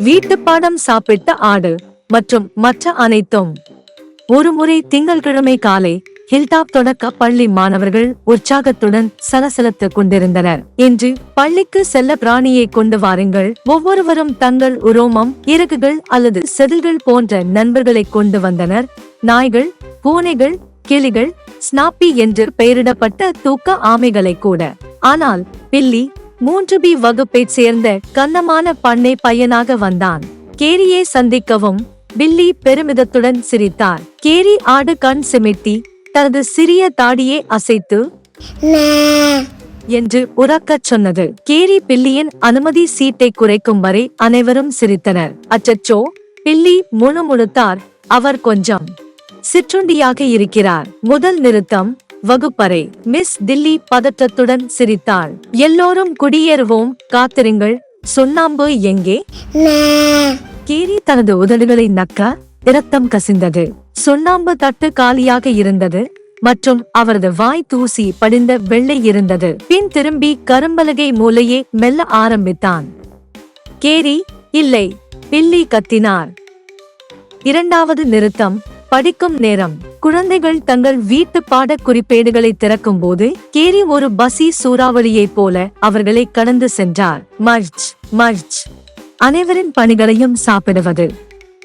வீட்டுப்பாடம் சாப்பிட்ட ஆடு மற்றும் மற்ற அனைத்தும். ஒருமுறை திங்கள்கிழமை காலை ஹில்டாப் தொடக்க பள்ளி மாணவர்கள் உற்சாகத்துடன் சலசலத்துக் கொண்டிருந்தனர். இன்று பள்ளிக்கு செல்ல பிராணியை கொண்டு வாருங்கள். ஒவ்வொருவரும் தங்கள் உரோமம் இறகுகள் அல்லது செதில்கள் போன்ற நண்பர்களை கொண்டு வந்தனர். நாய்கள் பூனைகள் கிளிகள் ஸ்னாப்பி என்று பெயரிடப்பட்ட தூக்க ஆமைகளை கூட. ஆனால் பில்லி மூன்று பி வகுப்பைச் சேர்ந்த கன்னமான பண்ணை பையனாக வந்தான். கேரியை சந்திக்கவும் பில்லி பெருமிதத்துடன் சிரித்தார். கேரி ஆடு கண் சிமிட்டி தனது சிறிய தாடியை அசைத்து என்று உறக்கச் சொன்னது. கேரி பில்லியின் அனுமதி சீட்டை குறைக்கும் வரை அனைவரும் சிரித்தனர். அச்சச்சோ பில்லி முணுமுணுத்தார். அவர் கொஞ்சம் சிற்றுண்டியாக இருக்கிறார். முதல் நிறுத்தம் வகுப்பறை. மிஸ் தில்லி பதற்றத்துடன் சிரித்தாள். எல்லோரும் குடியேறுவோம் காத்திருங்கள். சுண்ணாம்பு எங்கே? கேரி தனது உதடுகளை நக்க இரத்தம் கசிந்தது. சுண்ணாம்பு தட்டு காலியாக இருந்தது மற்றும் அவரது வாய் தூசி படிந்த வெள்ளை இருந்தது. பின் திரும்பி கரும்பலகை மூலையே மெல்ல ஆரம்பித்தான். கேரி இல்லை பில்லி கத்தினார். இரண்டாவது நிறுத்தம் படிக்கும் நேரம். குழந்தைகள் தங்கள் வீட்டு பாட குறிப்பேடுகளை திறக்கும் போது கேரி ஒரு பசி சூறாவளியைப் போல அவர்களை கடந்து சென்றார். மர்ச் மர்ச் அனைவரின் பணிகளையும் சாப்பிடுவது.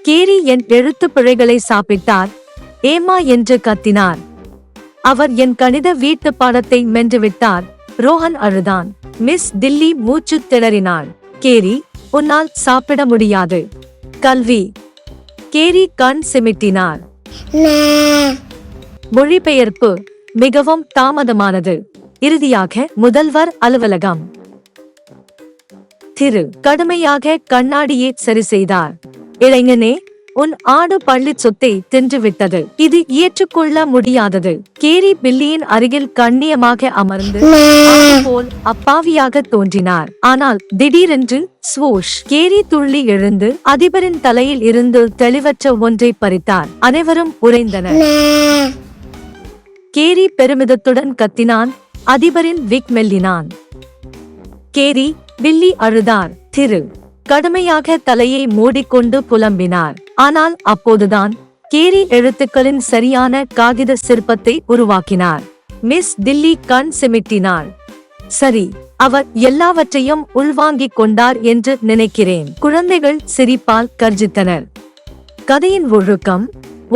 கேரி என் எழுத்து பிழைகளை சாப்பிட்டார். ஏமா என்று கத்தினார். அவர் என் கணித வீட்டு பாடத்தை மென்றுவிட்டார். ரோஹன் அழுதான். மிஸ் தில்லி மூச்சு திணறினாள். கேரி உன்னால் சாப்பிட முடியாது. கல்வி. கேரி கண் சிமிட்டினார். மொழிபெயர்ப்பு மிகவும் தாமதமானது. இறுதியாக முதல்வர் அலுவலகம். திரு. கடுமையாக கண்ணாடியை சரி செய்தார். இளைஞனே உன் ஆடு பள்ளி சொத்தை தின்றுவிட்டது. இது ஏற்றுக்கொள்ள முடியாதது. கேரி பில்லியின் அருகில் கண்ணியமாக அமர்ந்து போல் அப்பாவியாக தோன்றினார். ஆனால் திடீரென்று ஸ்வூஷ் கேரி துள்ளி எழுந்து அதிபரின் தலையில் இருந்து தெளிவற்ற ஒன்றை பறித்தார். அனைவரும் உறைந்தனர். கேரி பெருமிதத்துடன் கத்தினான். அதிபரின் விக் மெல்லினான். கேரி வில்லி அழுதார். திரு. கடுமையாக தலையை மூடிக்கொண்டு புலம்பினார். ஆனால் அப்போதுதான் கேரி எழுத்துக்களின் சரியான காகித சிற்பத்தை உருவாக்கினார். மிஸ் தில்லி கண் சிமிட்டினாள். சரி அவர் எல்லாவற்றையும் உள்வாங்கிக் கொண்டார் என்று நினைக்கிறேன். குழந்தைகள் சிரிப்பால் கர்ஜித்தனர். கதையின் ஒழுக்கம்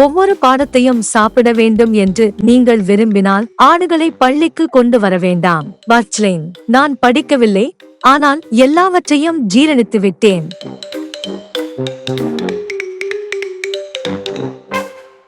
ஒவ்வொரு பாடத்தையும் சாப்பிட வேண்டும் என்று நீங்கள் விரும்பினால் ஆடுகளை பள்ளிக்கு கொண்டு வர வேண்டாம். நான் படிக்கவில்லை ஆனால் எல்லாவற்றையும் ஜீரணித்து விட்டேன்